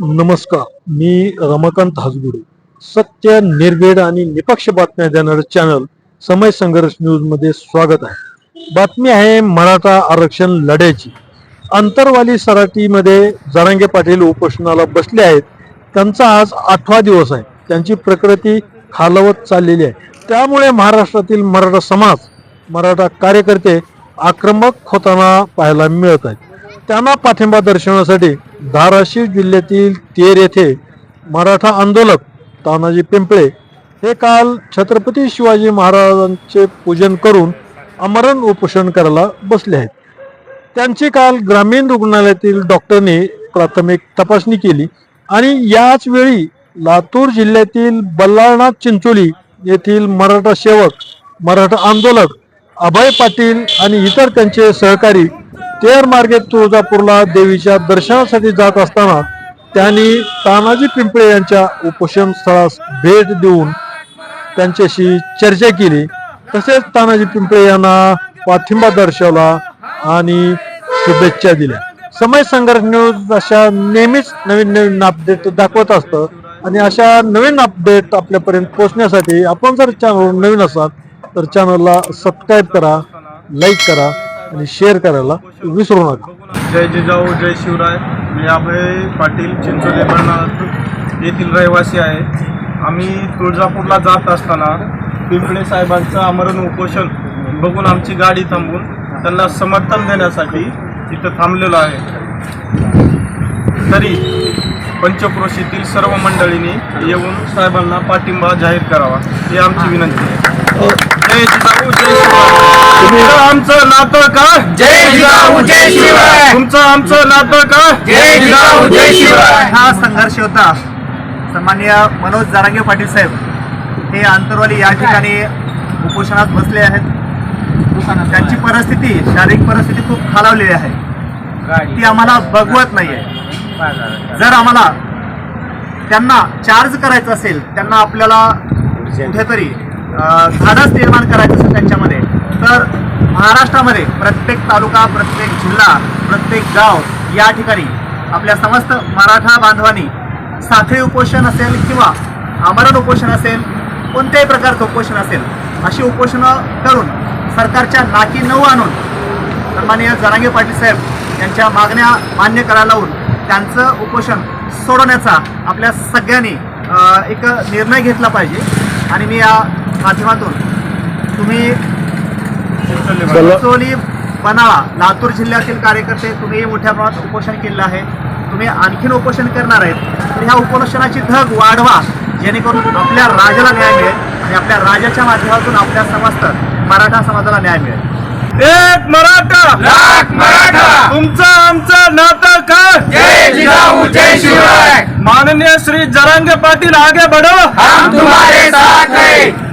नमस्कार मी रमाकांत हासगुडे सत्य निर्भेड आणि निपक्ष बातम्या देणारं चॅनल समय संघर्ष न्यूजमध्ये स्वागत आहे. बातमी आहे मराठा आरक्षण लढ्याची. अंतरवाली सराटीमध्ये जरांगे पाटील उपोषणाला बसले आहेत. त्यांचा आज आठवा दिवस आहे. त्यांची प्रकृती खालवत चाललेली आहे. त्यामुळे महाराष्ट्रातील मराठा समाज मराठा कार्यकर्ते आक्रमक होताना पाहायला मिळत आहेत. त्यांना पाठिंबा दर्शवण्यासाठी धाराशिव जिल्ह्यातील तेर येथे मराठा आंदोलक तानाजी पिंपळे हे काल छत्रपती शिवाजी महाराजांचे पूजन करून अमरण उपोषण करायला बसले आहेत. त्यांची काल ग्रामीण रुग्णालयातील डॉक्टरने प्राथमिक तपासणी केली आणि याच वेळी लातूर जिल्ह्यातील बल्लाळनाथ चिंचोली येथील मराठा सेवक मराठा आंदोलक अभय पाटील आणि इतर त्यांचे सहकारी तेर मार्गे तुळजापूरला देवीच्या दर्शनासाठी जात असताना त्यांनी तानाजी पिंपळे यांच्या उपोषण स्थळास भेट देऊन त्यांच्याशी चर्चा केली. तसेच तानाजी पिंपळे यांना पाठिंबा दर्शवला आणि शुभेच्छा दिल्या. समय संघर्ष न्यूज अशा नेहमीच नवीन नवीन अपडेट दाखवत असतं. आणि अशा नवीन अपडेट आपल्यापर्यंत पोहोचण्यासाठी आपण जर चॅनल नवीन असाल तर चॅनलला सबस्क्राईब करा लाईक करा आणि शेअर करायला विसरू नका. जय जिजाऊ जय शिवराय. मी अभय पाटील चिंचोली बर्नाळ येथील रहिवासी आहे. आम्ही तुळजापूरला जात असताना पिंपळे साहेबांचं आमरण उपोषण बघून आमची गाडी थांबून त्यांना समर्थन देण्यासाठी इथं थांबलेलो आहे. तरी पंचक्रोशीतील सर्व मंडळींनी येऊन साहेबांना पाठिंबा जाहीर करावा ही आमची विनंती आहे. जय जिजाऊ जय शिवराय. तुमचं आमचं नातं का? जय जिजाऊ जय शिवराय तुमचं आमचं नातं का? जय जिजाऊ जय शिवराय हा संघर्ष होता. सन्माननीय मनोज जारांगे पाटील साहेब हे आंतरवाली या ठिकाणी उपोषणात बसले आहेत. त्यांची परिस्थिती शारीरिक परिस्थिती खूप खालावलेली आहे. ती आम्हाला बघवत नाहीये. जर आम्हाला त्यांना चार्ज करायचं असेल त्यांना आपल्याला कुठेतरी धाडस निर्माण करायचं असेल त्यांच्यामध्ये तर महाराष्ट्रामध्ये प्रत्येक तालुका प्रत्येक जिल्हा प्रत्येक गाव या ठिकाणी आपल्या समस्त मराठा बांधवांनी साखळी उपोषण असेल किंवा आमरण उपोषण असेल कोणत्याही प्रकारचं उपोषण असेल अशी उपोषणं करून सरकारच्या नाकी नऊ आणून सन्माननीय जरांगे पाटील साहेब यांच्या मागण्या मान्य करायला लावून त्यांचं उपोषण सोडवण्याचा आपल्या सगळ्यांनी एक निर्णय घेतला पाहिजे. आणि मी या माध्यमातून तुम्ही चिंचोली बनाळा लातूर जिल्ह्यातील कार्यकर्ते तुम्ही मोठ्या प्रमाणात उपोषण केलेलं आहे. तुम्ही आणखीन उपोषण करणार आहेत. तर ह्या उपोषणाची धग वाढवा जेणेकरून आपल्या राजाला न्याय मिळेल आणि आपल्या राजाच्या माध्यमातून आपल्या समस्त मराठा समाजाला न्याय मिळेल. एक मराठा! लाख मराठा! तुमचं आमचं नातं का जय जिजाऊ जय शिवराय! माननीय श्री जरांगे पाटील आगे बढ़ो. हम तुम्हारे साथ हैं।